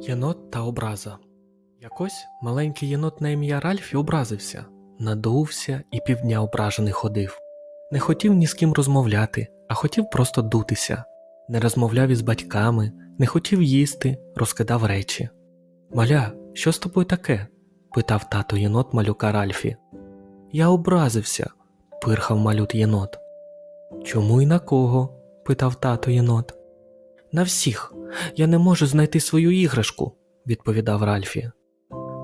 Єнот та образа. Якось маленький єнот на ім'я Ральфі образився, надувся і півдня ображений ходив. Не хотів ні з ким розмовляти, а хотів просто дутися. Не розмовляв із батьками, не хотів їсти, розкидав речі. Маля, що з тобою таке? питав тато єнот малюка Ральфі. Я образився, пирхав малют єнот. Чому і на кого? питав тато єнот. На всіх. Я не можу знайти свою іграшку, відповідав Ральфі.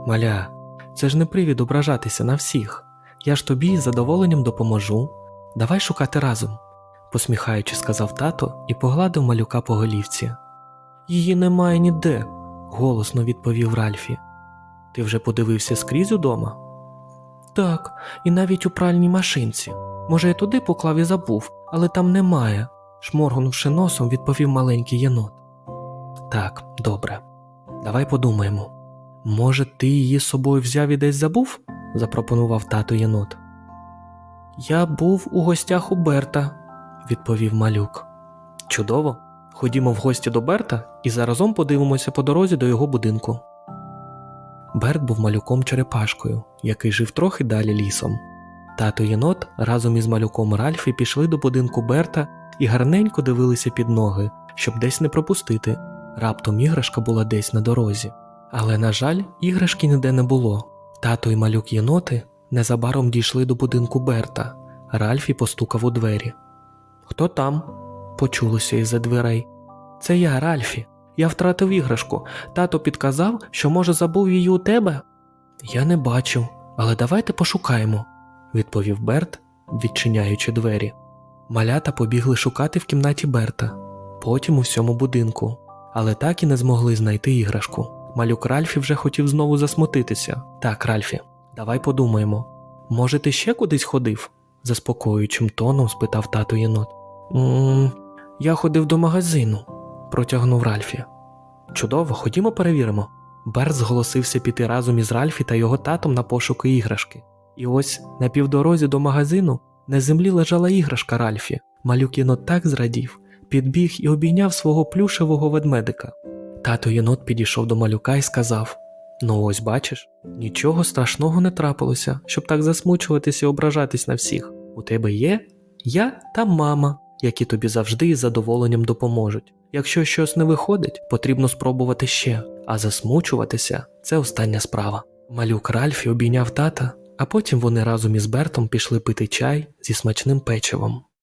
Маля, це ж не привід ображатися на всіх. Я ж тобі з задоволенням допоможу. Давай шукати разом, посміхаючи, сказав тато і погладив малюка по голівці. Її немає ніде, голосно відповів Ральфі. Ти вже подивився скрізь удома? Так, і навіть у пральній машинці. Може, я туди поклав і забув, але там немає, шморгнувши носом, відповів маленький єнот. Так, добре. Давай подумаємо. Може, ти її з собою взяв і десь забув? запропонував тато єнот. Я був у гостях у Берта, відповів малюк. Чудово. Ходімо в гості до Берта і заразом подивимося по дорозі до його будинку. Берт був малюком черепашкою, який жив трохи далі лісом. Тато єнот разом із малюком Ральфі пішли до будинку Берта і гарненько дивилися під ноги, щоб десь не пропустити. Раптом іграшка була десь на дорозі. Але, на жаль, іграшки ніде не було. Тато і малюк єноти незабаром дійшли до будинку Берта. Ральфі постукав у двері. Хто там? почулося із-за дверей. Це я, Ральфі. Я втратив іграшку. Тато підказав, що, може, забув її у тебе? Я не бачив, але давайте пошукаємо, відповів Берт, відчиняючи двері. Малята побігли шукати в кімнаті Берта, потім у всьому будинку, але так і не змогли знайти іграшку. Малюк Ральфі вже хотів знову засмутитися. Так, Ральфі, давай подумаємо. Може, ти ще кудись ходив? заспокоюючим тоном спитав тато єнот. «М, Я ходив до магазину, протягнув Ральфі. Чудово, ходімо перевіримо. Берт зголосився піти разом із Ральфі та його татом на пошуки іграшки. І ось на півдорозі до магазину на землі лежала іграшка Ральфі. Малюк єнот так зрадів, підбіг і обійняв свого плюшевого ведмедика. Тато єнот підійшов до малюка і сказав: Ну, ось бачиш, нічого страшного не трапилося, щоб так засмучуватися і ображатись на всіх. У тебе є я та мама, які тобі завжди із задоволенням допоможуть. Якщо щось не виходить, потрібно спробувати ще, а засмучуватися це остання справа. Малюк Ральфі обійняв тата, а потім вони разом із Бертом пішли пити чай зі смачним печивом.